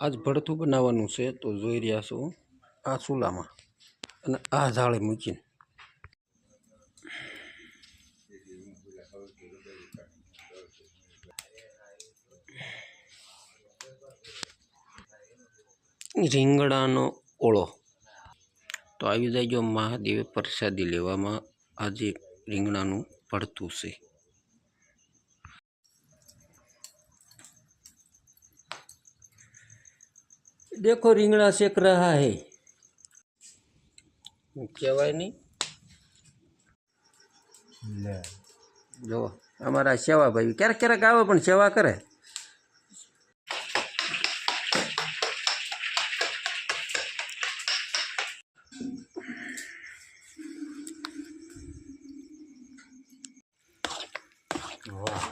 આજ ભડથું બનાવવાનું છે, તો જોઈ રહ્યા છો આ ચૂલામાં. અને આ જાળે મૂકીને. રીંગણાનો ઓળો. તો આવી જાય જો મહાદેવે પ્રસાદી લેવામાં આજે રીંગણાનું ભડથું છે. દેખો રીંગણા શેક रहा है કહેવાય નહીં. લે. જો અમારા સેવા ભાઈ ક્યારેક ક્યારેક આવે પણ સેવા કરે. વાહ.